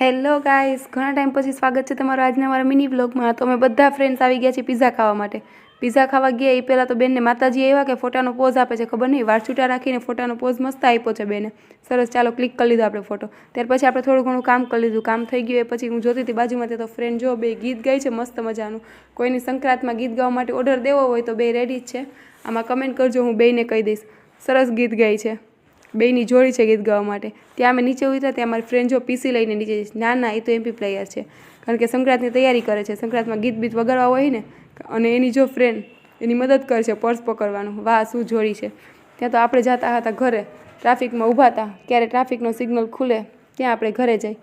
Hello guys ઘણા time પછી સ્વાગત છે તમારું આજના મારા મિની બ્લોગમાં તો અમે બધા ફ્રેન્ડ્સ આવી ગયા છીએ પીઝા ખાવા માટે. પીઝા ખાવા ગયા એ પહેલાં તો બેનને માતાજી આવ્યા કે ફોટાનો પોઝ આપે છે, ખબર નહીં? વાર છૂટા રાખીને ફોટાનો પોઝ મસ્ત આપ્યો છે બેને. સરસ, ચાલો ક્લિક કરી લીધો આપણે ફોટો ત્યાર પછી આપણે થોડું ઘણું કામ કરી લીધું. કામ થઈ ગયું એ પછી હું જોતી હતી બાજુમાં તો ફ્રેન્ડ જો બે ગીત ગાય છે, મસ્ત મજાનું. કોઈની સંક્રાંતમાં ગીત ગાવા માટે ઓર્ડર દેવો હોય તો બે રેડી જ છે. આમાં કમેન્ટ કરજો, હું બેને કહી દઈશ. સરસ ગીત ગાય છે. બેયની જોડી છે ગીત ગાવા માટે. ત્યાં અમે નીચે ઉતર્યા, ત્યાં મારી ફ્રેન્ડ જો પીસી લઈને નીચે જઈશ. ના ના એ તો એમપી પ્લેયર છે. કારણ કે સંક્રાંતની તૈયારી કરે છે. સંક્રાંતમાં ગીત બીત વગાડવા હોય ને, અને એની જો ફ્રેન્ડ એની મદદ કરે છે પર્સ પકડવાનું. વાહ, શું જોડી છે. ત્યાં તો આપણે જતા હતા ઘરે. ટ્રાફિકમાં ઊભા હતા. ક્યારે ટ્રાફિકનો સિગ્નલ ખુલે, ત્યાં આપણે ઘરે જઈ.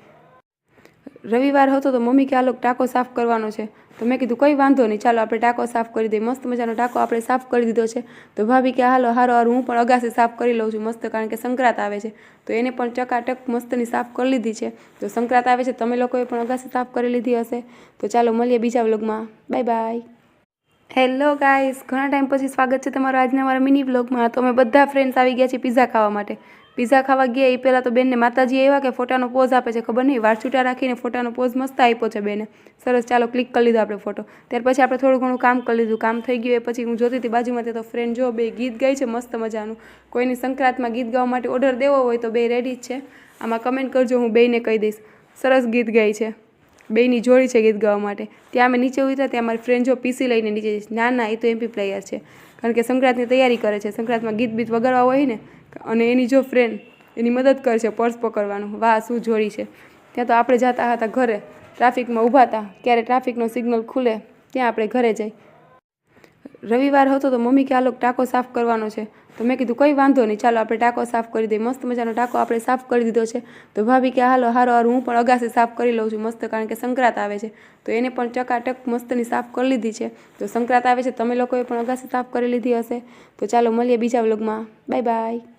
રવિવાર હતો તો મમ્મી કે, આ લોકો ટાંકો સાફ કરવાનો છે. તો મેં કીધું, કંઈ વાંધો નહીં, ચાલો આપણે ટાંકો સાફ કરી દઈએ. મસ્ત મજાનો ટાંકો આપણે સાફ કરી દીધો છે. તો ભાભી કે, હાલો, હારો હારો, હું પણ અગાસી સાફ કરી લઉં છું. મસ્ત કારણ કે સંક્રાંત આવે છે. તો એને પણ ચકાટક મસ્તની સાફ કરી લીધી છે. તો સંક્રાંત આવે છે, તમે લોકોએ પણ અગાસી સાફ કરી લીધી હશે. તો ચાલો, મળીએ બીજા વ્લોગમાં. Bye bye. હેલો ગાઈસ ઘણા ટાઈમ પછી સ્વાગત છે તમારું આજના મારા મિની વ્લોગમાં. તો અમે બધા ફ્રેન્ડ્સ આવી ગયા છીએ પિઝા ખાવા માટે. પિઝા ખાવા ગયા એ પહેલાં તો બેનને માતાજી આવ્યા કે ફોટાનો પોઝ આપે છે, ખબર નહીં? વાળ છૂટા રાખીને ફોટાનો પોઝ મસ્ત આપ્યો છે બેને. સરસ, ચાલો ક્લિક કરી લીધો આપણે ફોટો. ત્યાર પછી આપણે થોડું ઘણું કામ કરી લીધું. કામ થઈ ગયું એ પછી હું જોતી હતી બાજુમાં તો ફ્રેન્ડ જો બે ગીત ગાય છે, મસ્ત મજાનું. કોઈની સંક્રાંતમાં ગીત ગાવા માટે ઓર્ડર દેવો હોય તો બે રેડી જ છે. આમાં કમેન્ટ કરજો, હું બેને કહી દઈશ. સરસ ગીત ગાય છે. બેયની જોડી છે ગીત ગાવા માટે. ત્યાં અમે નીચે ઉતર્યા, ત્યાં મારી ફ્રેન્ડ જો પીસી લઈને નીચે ના ના એ તો એમપી પ્લેયર છે. કારણ કે સંક્રાંતની તૈયારી કરે છે. સંક્રાંતમાં ગીત બીત વગાડવા હોય ને અને એની જો ફ્રેન્ડ એની મદદ કરશે પર્સ પકડવાનું, વાહ, શું જોડી છે. ત્યાં તો આપણે જતા હતા ઘરે ટ્રાફિકમાં ઊભા હતા. ક્યારે ટ્રાફિકનો સિગ્નલ ખુલે, ત્યાં આપણે ઘરે જઈ. રવિવાર હતો તો મમ્મી કે, આ લોકો ટાંકો સાફ કરવાનો છે. તો મેં કીધું, કંઈ વાંધો નહીં, ચાલો આપણે ટાંકો સાફ કરી દઈએ. મસ્ત મજાનો ટાંકો આપણે સાફ કરી દીધો છે. તો ભાભી કે, હાલો, હારો હારો, હું પણ અગાસી સાફ કરી લઉં છું. મસ્ત કારણ કે સંક્રાંત આવે છે. તો એને પણ ચકાટક મસ્તની સાફ કરી લીધી છે. તો સંક્રાંત આવે છે, તમે લોકોએ પણ અગાસી સાફ કરી લીધી હશે. તો ચાલો, મળીએ બીજા વ્લોગમાં. Bye bye.